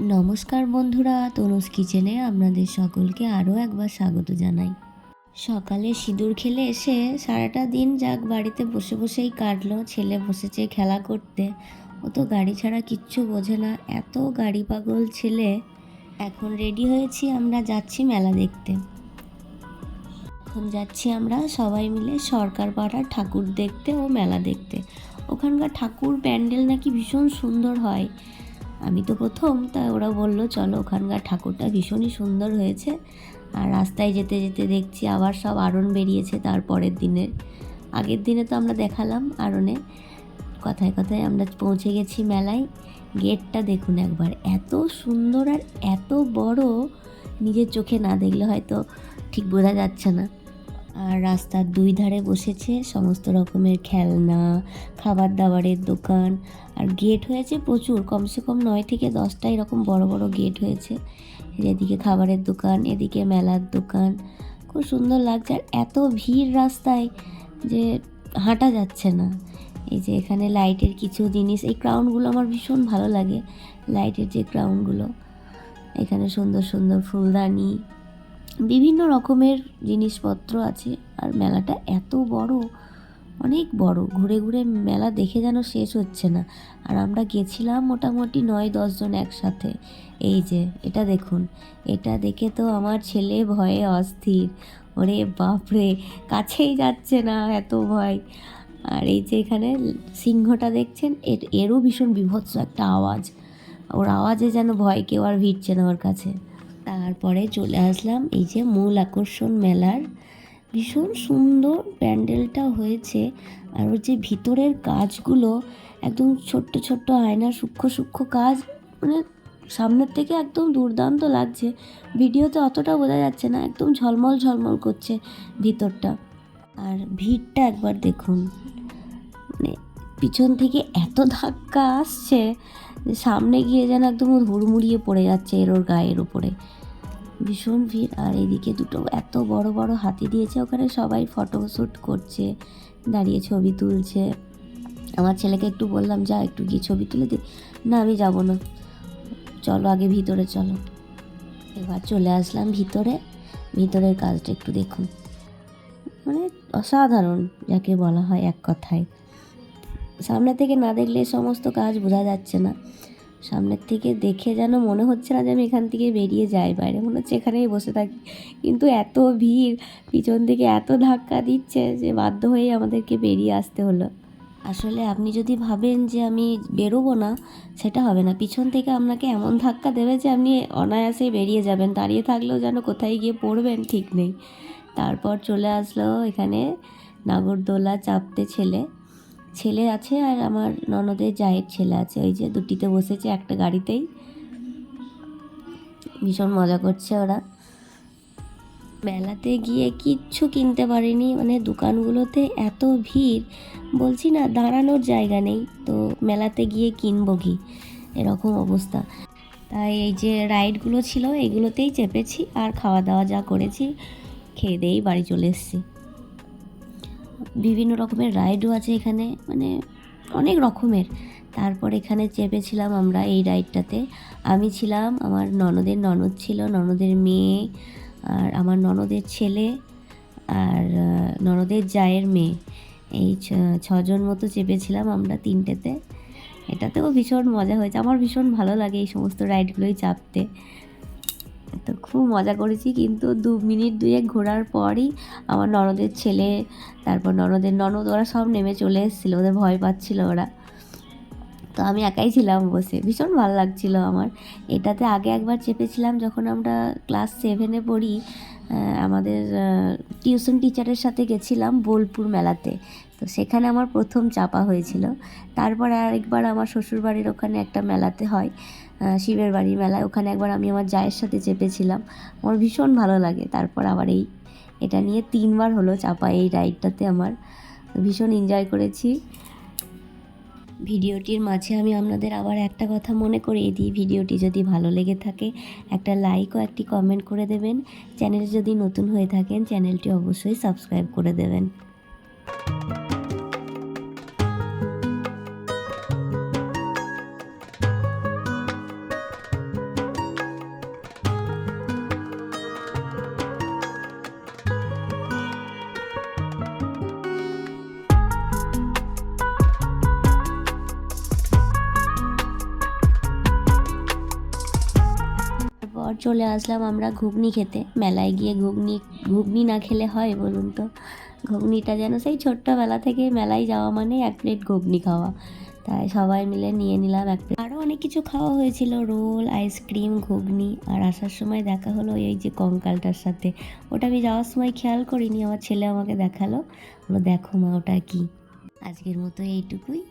নমস্কার বন্ধুরা, তনুজ কিচেনে আপনাদের সকলকে আরও একবার স্বাগত জানাই। সকালে সিঁদুর খেলে এসে সারাটা দিন যাক বাড়িতে বসে বসেই কাটলো, ছেলে বসেছে খেলা করতে। ও তো গাড়ি ছাড়া কিচ্ছু বোঝে না, এত গাড়ি পাগল ছেলে। এখন রেডি হয়েছি আমরা যাচ্ছি মেলা দেখতে। এখন যাচ্ছি আমরা সবাই মিলে সরকার পাড়ার ঠাকুর দেখতে ও মেলা দেখতে। ওখানকার ঠাকুর প্যান্ডেল নাকি ভীষণ সুন্দর হয়। আমি তো প্রথম, তাই ওরা বলল, চলো, ওখানকার ঠাকুরটা ভীষণই সুন্দর হয়েছে। আর রাস্তায় যেতে যেতে দেখছি আবার সব আড়ন বেরিয়েছে তার পরের দিনের আগের দিনে তো আমরা দেখালাম আড়নে। কথায় কথায় আমরা পৌঁছে গেছি মেলায়। গেটটা দেখুন একবার, এত সুন্দর আর এত বড়। নিজের চোখে না দেখলে হয়তো ঠিক বোঝা যাচ্ছে না। আর রাস্তার দুই ধারে বসেছে সমস্ত রকমের খেলনা খাবার দাবারের দোকান। আর গেট হয়েছে প্রচুর, কমসে কম নয় থেকে দশটা এরকম বড় বড় গেট হয়েছে। এদিকে খাবারের দোকান, এদিকে মেলার দোকান। খুব সুন্দর লাগছে আর এত ভিড় রাস্তায় যে হাঁটা যাচ্ছে না। এই যে এখানে লাইটের কিছু জিনিস, এই ক্রাউনগুলো আমার ভীষণ ভালো লাগে। লাইটের যে ক্রাউনগুলো এখানে সুন্দর সুন্দর ফুলদানি বিভিন্ন রকমের জিনিসপত্র আছে আর মেলাটা এত বড়, অনেক বড়। ঘুরে ঘুরে মেলা দেখে যেন শেষ হচ্ছে না। আর আমরা গেছিলাম মোটামুটি নয় দশজন একসাথে। এই যে, এটা দেখুন। এটা দেখে তো আমার ছেলে ভয়ে অস্থির। ওরে বাপরে, কাছেই যাচ্ছে না এত ভয়। আর এই যে এখানে সিংহটা দেখছেন, এর, এরও ভীষণ বিভৎস একটা আওয়াজ। ওর আওয়াজে যেন ভয় কেউ আর ভিড়ছে না ওর কাছে। তারপরে চলে আসলাম এই যে মূল আকর্ষণ মেলার। ভীষণ সুন্দর প্যান্ডেলটা হয়েছে। আর ওর যে ভিতরের কাজগুলো একদম ছোট্ট ছোট্ট আয়না সূক্ষ্ম সূক্ষ্ম কাজ মানে সামনের থেকে একদম দুর্দান্ত লাগছে। ভিডিওতে অতটা বোঝা যাচ্ছে না, একদম ঝলমল ঝলমল করছে ভিতরটা। আর ভিড়টা একবার দেখুন। মানে পিছন থেকে এত ধাক্কা আসছে সামনে গিয়ে যেন একদম হুড়মুড়িয়ে পড়ে যাচ্ছে এর ওর গায়ের উপরে। ভীষণ ভিড়। আর এদিকে দুটো এত বড় বড় হাতি দিয়েছে, ওখানে সবাই ফটোশ্যুট করছে, দাঁড়িয়ে ছবি তুলছে। আমার ছেলেকে একটু বললাম, যা, একটু গিয়ে ছবি তুলে দি। না, আমি যাব না। চলো, আগে ভিতরে চলো। এবার চলে আসলাম ভিতরে। ভিতরের কাজটা একটু দেখুন। মানে অসাধারণ, যাকে বলা হয় এক কথায়। সামনে থেকে না দেখলে সমস্ত কাজ বোঝা যাচ্ছে না। সামনের থেকে দেখে যেন মনে হচ্ছে না যে আমি এখান থেকে বেরিয়ে যাই। বাইরে মনে হচ্ছে এখানেই বসে থাকি। কিন্তু এত ভিড়, পিছন থেকে এত ধাক্কা দিচ্ছে যে বাধ্য হয়েই আমাদেরকে বেরিয়ে আসতে হলো। আসলে আপনি যদি ভাবেন যে আমি বেরোবো না, সেটা হবে না। পিছন থেকে আপনাকে এমন ধাক্কা দেবে যে আপনি অনায়াসেই বেরিয়ে যাবেন। দাঁড়িয়ে থাকলেও যেন কোথায় গিয়ে পড়বেন ঠিক নেই। তারপর চলে আসলো এখানে নাগরদোলা চাপতে ছেলে। ছেলে আছে আর আমার ননদের জায়ের ছেলে আছে। ওই যে দুটিতে বসেছে একটা গাড়িতেই। ভীষণ মজা করছে ওরা। মেলাতে গিয়ে কিচ্ছু কিনতে পারিনি। মানে দোকানগুলোতে এত ভিড়। বলছি না, দাঁড়ানোর জায়গা নেই। তো মেলাতে গিয়ে কিনবো কি? এরকম অবস্থা। তাই এই যে রাইডগুলো ছিল, এগুলোতেই চেপেছি আর খাওয়া দাওয়া যা করেছি, খেয়ে দিয়েই বাড়ি চলে এসেছি। বিভিন্ন রকমের রাইডও আছে এখানে মানে অনেক রকমের। তারপর এখানে চেপেছিলাম আমরা এই রাইডটাতে। আমি ছিলাম, আমার ননদের ননদ ছিল, ননদের মেয়ে, আর আমার ননদের ছেলে, আর ননদের জায়ের মেয়ে। এই ছজন মতো চেপেছিলাম আমরা তিনটেতে। এটাতেও ভীষণ মজা হয়েছে। আমার ভীষণ ভালো লাগে এই সমস্ত রাইডগুলোই চাপতে। তো খুব মজা করেছি, কিন্তু দু মিনিট দুয়েক ঘোরার পরই আমার ননদের ছেলে, তারপর ননদের ননদ, ওরা সব নেমে চলে এসেছিল, ওদের ভয় পাচ্ছিল ওরা। তো আমি একাই ছিলাম বসে, ভীষণ ভালো লাগছিল আমার। এটাতে আগে একবার চেপেছিলাম যখন আমরা ক্লাস সেভেনে পড়ি আমাদের টিউশন টিচারের সাথে গেছিলাম বোলপুর মেলাতে। তো সেখানে আমার প্রথম চাপা হয়েছিল। তারপর আরেকবার আমার শ্বশুরবাড়ির ওখানে একটা মেলাতে হয় শিবের বাড়ির মেলায়। ওখানে একবার আমি আমার জায়ের সাথে চেপেছিলাম। আমার ভীষণ ভালো লাগে। তারপর আবার এই, এটা নিয়ে তিনবার হলো চাপা এই রাইডটাতে আমার। ভীষণ এনজয় করেছি। ভিডিওটির মাঝে আমি আপনাদের আবার একটা কথা মনে করিয়ে দিই। ভিডিওটি যদি ভালো লেগে থাকে, একটা লাইক ও একটি কমেন্ট করে দেবেন। চ্যানেলে যদি নতুন হয়ে থাকেন, চ্যানেলটি অবশ্যই সাবস্ক্রাইব করে দেবেন। চলে আসলাম আমরা ঘুগনি খেতে। মেলায় গিয়ে ঘুগনি ঘুগনি না খেলে হয় বলুন তো? ঘুগনিটা যেন সেই ছোট্টবেলা থেকে মেলায় যাওয়া মানে এক প্লেট ঘুগনি খাওয়া। তাই সবাই মিলে নিয়ে নিলাম এক প্লেট। আরও অনেক কিছু খাওয়া হয়েছিল, রোল, আইসক্রিম, ঘুগনি। আর আসার সময় দেখা হলো এই যে কঙ্কালটার সাথে। ওটা আমি যাওয়ার সময় খেয়াল করিনি, আমার ছেলে আমাকে দেখাল। বলো, দেখো মা, ওটা কি? আজকের মতো এইটুকুই।